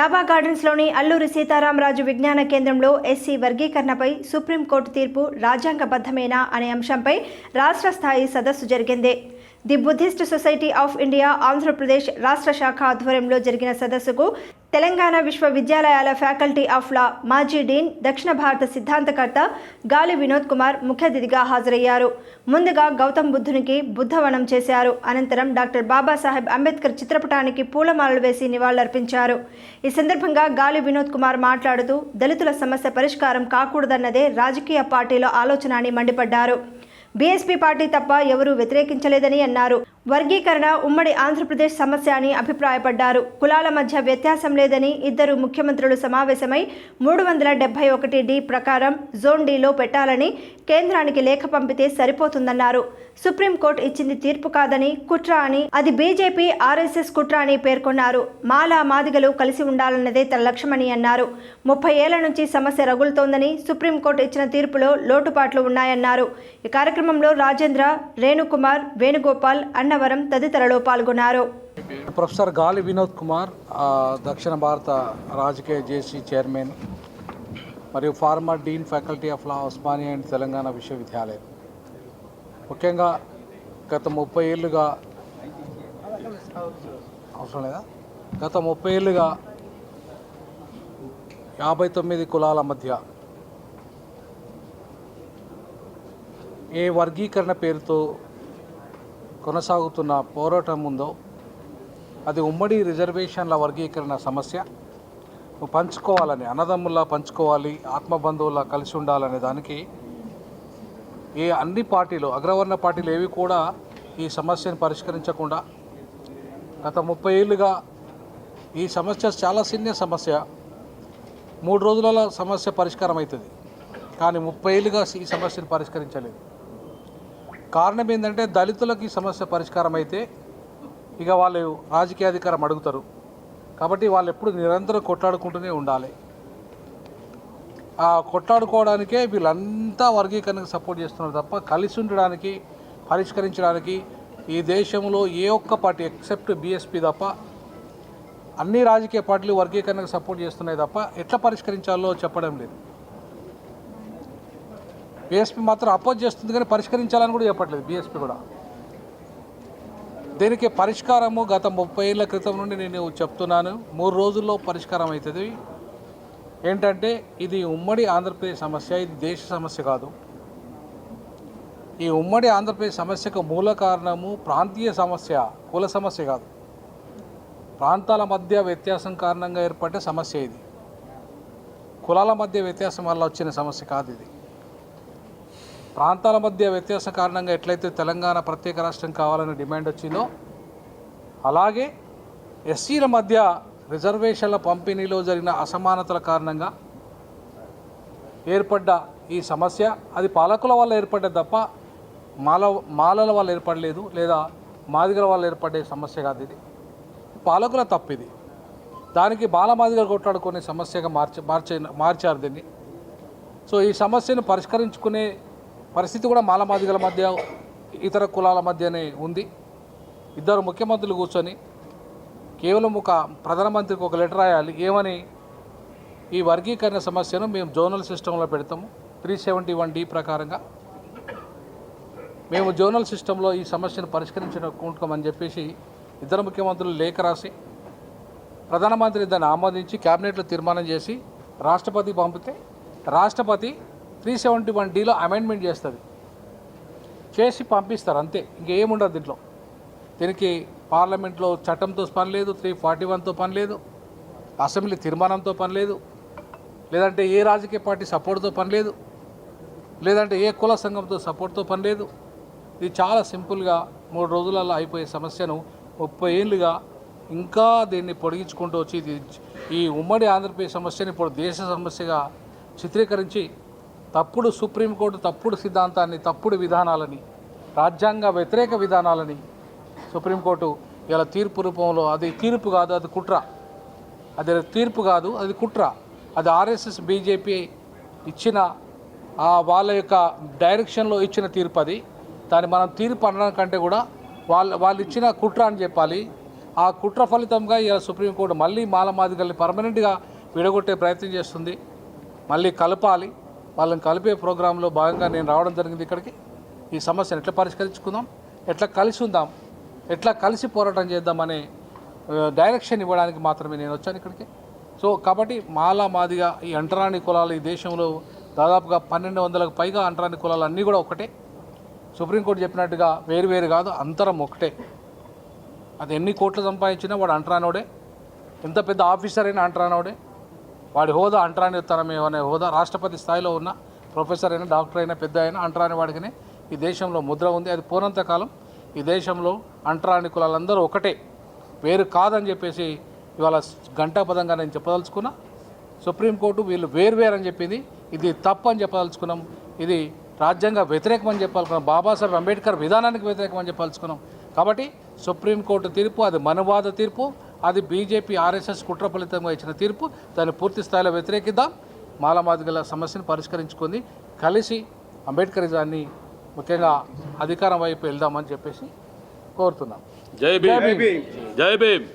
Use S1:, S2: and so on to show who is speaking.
S1: డాబా గార్డెన్స్లోని అల్లూరి సీతారామరాజు విజ్ఞాన కేంద్రంలో ఎస్సీ వర్గీకరణపై సుప్రీంకోర్టు తీర్పు రాజ్యాంగబద్ధమేనా అనే అంశంపై రాష్ట్ర స్థాయి సదస్సు జరిగింది. The Buddhist society of India Andhra Pradesh రాష్ట్ర శాఖ ఆధ్వర్యంలో జరిగిన సదస్సుకు తెలంగాణ విశ్వవిద్యాలయాల ఫ్యాకల్టీ ఆఫ్ లా మాజీ డీన్ దక్షిణ భారత సిద్ధాంతకర్త గాలి వినోద్ కుమార్ ముఖ్య అతిథిగా హాజరయ్యారు. ముందుగా గౌతమ్ బుద్ధునికి బుద్ధవనం చేశారు. అనంతరం డాక్టర్ బాబాసాహెబ్ అంబేద్కర్ చిత్రపటానికి పూలమాలలు వేసి నివాళులర్పించారు. ఈ సందర్భంగా గాలి వినోద్ కుమార్ మాట్లాడుతూ దళితుల సమస్య పరిష్కారం కాకూడదన్నదే రాజకీయ పార్టీల ఆలోచన అని మండిపడ్డారు. బీఎస్పీ పార్టీ తప్ప ఎవరూ వ్యతిరేకించలేదని అన్నారు. వర్గీకరణ ఉమ్మడి ఆంధ్రప్రదేశ్ సమస్య అని అభిప్రాయపడ్డారు. కులాల మధ్య వ్యత్యాసం లేదని ఇద్దరు ముఖ్యమంత్రులు సమావేశమై మూడు వందల డెబ్బై ఒకటి డి ప్రకారం జోన్ డీలో పెట్టాలని కేంద్రానికి లేఖ పంపితే సరిపోతుందన్నారు. సుప్రీంకోర్టు ఇచ్చింది తీర్పు కాదని కుట్ర అని అది బీజేపీ ఆర్ఎస్ఎస్ కుట్ర అని పేర్కొన్నారు. మాలా మాదిగలు కలిసి ఉండాలన్నదే తన లక్ష్యమని అన్నారు. ముప్పై ఏళ్ళ నుంచి సమస్య రగులుతోందని సుప్రీంకోర్టు ఇచ్చిన తీర్పులో లోటుపాట్లు ఉన్నాయన్నారు. ఈ కార్యక్రమంలో రాజేంద్ర రేణుకుమార్ వేణుగోపాల్ అన్నవరం తదితరులు పాల్గొన్నారు.
S2: ప్రొఫెసర్ గాలి వినోద్ కుమార్ దక్షిణ భారత రాజకీయ జేసీ చైర్మన్ మరియు former dean faculty of law Osmania and Telangana విశ్వవిద్యాలయం. ముఖ్యంగా గత ముప్పై ఏళ్ళుగా అవసరం లేదా? గత ముప్పై ఏళ్ళుగా యాభై తొమ్మిది కులాల మధ్య ఏ వర్గీకరణ పేరుతో కొనసాగుతున్న పోరాటం ఉందో అది ఉమ్మడి రిజర్వేషన్ల వర్గీకరణ సమస్య. పంచుకోవాలని అన్నదమ్ముల్లా పంచుకోవాలి ఆత్మబంధువులా కలిసి ఉండాలనే దానికి ఏ అన్ని పార్టీలు అగ్రవర్ణ పార్టీలు ఏవి కూడా ఈ సమస్యను పరిష్కరించకుండా గత ముప్పై ఏళ్ళుగా ఈ సమస్య చాలా సీనియర్ సమస్య. మూడు రోజులలో సమస్య పరిష్కారం అవుతుంది కానీ ముప్పై ఏళ్ళుగా ఈ సమస్యను పరిష్కరించలేదు. కారణం ఏంటంటే దళితులకు ఈ సమస్య పరిష్కారం అయితే ఇక వాళ్ళు రాజకీయ అధికారం అడుగుతారు. కాబట్టి వాళ్ళు ఎప్పుడు నిరంతరం కొట్లాడుకుంటూనే ఉండాలి. ఆ కొట్లాడుకోవడానికే వీళ్ళంతా వర్గీకరణకు సపోర్ట్ చేస్తున్నారు తప్ప కలిసి ఉండడానికి పరిష్కరించడానికి ఈ దేశంలో ఏ ఒక్క పార్టీ ఎక్సెప్ట్ బీఎస్పీ తప్ప అన్ని రాజకీయ పార్టీలు వర్గీకరణకు సపోర్ట్ చేస్తున్నాయి తప్ప ఎట్లా పరిష్కరించాలో చెప్పడం లేదు. బీఎస్పీ మాత్రం అపోజ్ చేస్తుంది కానీ పరిష్కరించాలని కూడా చెప్పట్లేదు బీఎస్పీ కూడా. దీనికి పరిష్కారము గత ముప్పై ఏళ్ళ క్రితం నుండి నేను చెప్తున్నాను. మూడు రోజుల్లో పరిష్కారం అవుతుంది. ఏంటంటే ఇది ఉమ్మడి ఆంధ్రప్రదేశ్ సమస్య ఇది దేశ సమస్య కాదు. ఈ ఉమ్మడి ఆంధ్రప్రదేశ్ సమస్యకు మూల కారణము ప్రాంతీయ సమస్య కుల సమస్య కాదు. ప్రాంతాల మధ్య వ్యత్యాసం కారణంగా ఏర్పడే సమస్య ఇది. కులాల మధ్య వ్యత్యాసం వల్ల వచ్చిన సమస్య కాదు ఇది. ప్రాంతాల మధ్య వ్యత్యాసం కారణంగా ఎట్లయితే తెలంగాణ ప్రత్యేక రాష్ట్రం కావాలని డిమాండ్ వచ్చిందో అలాగే ఎస్సీల మధ్య రిజర్వేషన్ల పంపిణీలో జరిగిన అసమానతల కారణంగా ఏర్పడ్డ ఈ సమస్య అది పాలకుల వల్ల ఏర్పడ్డది తప్ప మాల మాలల వల్ల ఏర్పడలేదు లేదా మాదిగల వల్ల ఏర్పడే సమస్య కాదు ఇది. పాలకుల తప్పిది దానికి దానికి బాలమాదిగలు కొట్లాడుకునే సమస్యగా మార్చి మార్చే మార్చారు దీన్ని. సో ఈ సమస్యను పరిష్కరించుకునే పరిస్థితి కూడా మాలమాదిగల మధ్య ఇతర కులాల మధ్యనే ఉంది. ఇద్దరు ముఖ్యమంత్రులు కూర్చొని కేవలం ఒక ప్రధానమంత్రికి ఒక లెటర్ రాయాలి. ఏమని? ఈ వర్గీకరణ సమస్యను మేము జోనల్ సిస్టంలో పెడతాము. త్రీ సెవెంటీ వన్ డి ప్రకారంగా. మేము జోనల్ సిస్టంలో ఈ సమస్యను పరిష్కరించుకుంటామని చెప్పేసి ఇద్దరు ముఖ్యమంత్రులు లేఖ రాసి ప్రధానమంత్రి దాన్ని ఆమోదించి క్యాబినెట్లో తీర్మానం చేసి రాష్ట్రపతికి పంపితే రాష్ట్రపతి త్రీ సెవెంటీ వన్ డీలో అమెండ్మెంట్ చేస్తుంది. చేసి పంపిస్తారు అంతే. ఇంకేముండదు దీంట్లో. దీనికి పార్లమెంట్లో చట్టంతో పని లేదు త్రీ ఫార్టీ వన్తో పని లేదు అసెంబ్లీ తీర్మానంతో పని లేదు లేదంటే ఏ రాజకీయ పార్టీ సపోర్ట్తో పని లేదు లేదంటే ఏ కుల సంఘంతో సపోర్ట్తో పని లేదు. ఇది చాలా సింపుల్గా మూడు రోజులలో అయిపోయే సమస్యను ముప్పై ఏళ్ళుగా ఇంకా దీన్ని పొడిగించుకుంటూ వచ్చి ఇది ఈ ఉమ్మడి ఆంధ్రప్రదేశ్ సమస్యని ఇప్పుడు దేశ సమస్యగా చిత్రీకరించి తప్పుడు సుప్రీంకోర్టు తప్పుడు సిద్ధాంతాన్ని తప్పుడు విధానాలని రాజ్యాంగ వ్యతిరేక విధానాలని సుప్రీంకోర్టు ఇలా తీర్పు రూపంలో అది తీర్పు కాదు అది కుట్ర. అది తీర్పు కాదు అది కుట్ర. అది ఆర్ఎస్ఎస్ బీజేపీ ఇచ్చిన ఆ వాళ్ళ యొక్క డైరెక్షన్లో ఇచ్చిన తీర్పు అది. దాన్ని మనం తీర్పు అనడం కంటే కూడా వాళ్ళు వాళ్ళు ఇచ్చిన కుట్ర అని చెప్పాలి. ఆ కుట్ర ఫలితంగా ఇలా సుప్రీంకోర్టు మళ్ళీ మాలమాదిగల్ని పర్మనెంట్గా విడగొట్టే ప్రయత్నం చేస్తుంది. మళ్ళీ కలపాలి. వాళ్ళని కలిపే ప్రోగ్రాంలో భాగంగా నేను రావడం జరిగింది ఇక్కడికి. ఈ సమస్యను ఎట్లా పరిష్కరించుకుందాం? ఎట్లా కలిసి ఉందాం? ఎట్లా కలిసి పోరాటం చేద్దామనే డైరెక్షన్ ఇవ్వడానికి మాత్రమే నేను వచ్చాను ఇక్కడికి. సో కాబట్టి మాలా మాదిగా ఈ అంటరాని కులాలు ఈ దేశంలో దాదాపుగా పన్నెండు వందలకు పైగా అంటరాని కులాలు అన్నీ కూడా ఒకటే. సుప్రీంకోర్టు చెప్పినట్టుగా వేరు వేరు కాదు అంతరం ఒకటే. అది ఎన్ని కోట్లు సంపాదించినా వాడు అంటరానోడే. ఎంత పెద్ద ఆఫీసర్ అయినా అంటరానోడే. వాడి హోదా అంటరానితనమే అనే హోదా రాష్ట్రపతి స్థాయిలో ఉన్న ప్రొఫెసర్ అయినా డాక్టర్ అయినా పెద్ద అయినా అంటరాని వాడికినే ఈ దేశంలో ముద్ర ఉంది. అది పోనంత కాలం ఈ దేశంలో అంటరాని కులాలందరూ ఒకటే. వేరు కాదని చెప్పేసి ఇవాళ గంటాపదంగా నేను చెప్పదలుచుకున్నా. సుప్రీంకోర్టు వీళ్ళు వేరు వేరు అని చెప్పింది. ఇది తప్పు అని చెప్పదలుచుకున్నాం. ఇది రాజ్యాంగ వ్యతిరేకం అని చెప్పాలనుకున్నాం. బాబాసాహెబ్ అంబేద్కర్ విధానానికి వ్యతిరేకం అని చెప్పదలుచుకున్నాం. కాబట్టి సుప్రీంకోర్టు తీర్పు అది మనవాద తీర్పు. అది బీజేపీ ఆర్ఎస్ఎస్ కుట్ర ఫలితంగా ఇచ్చిన తీర్పు. దాన్ని పూర్తి స్థాయిలో వ్యతిరేకిద్దాం. మాలమాదిగల సమస్యను పరిష్కరించుకుంది కలిసి అంబేద్కరిజాన్ని ముఖ్యంగా అధికారం వైపు వెళ్దామని చెప్పేసి కోరుతున్నాం.
S3: జై భీమ్. జై భీమ్.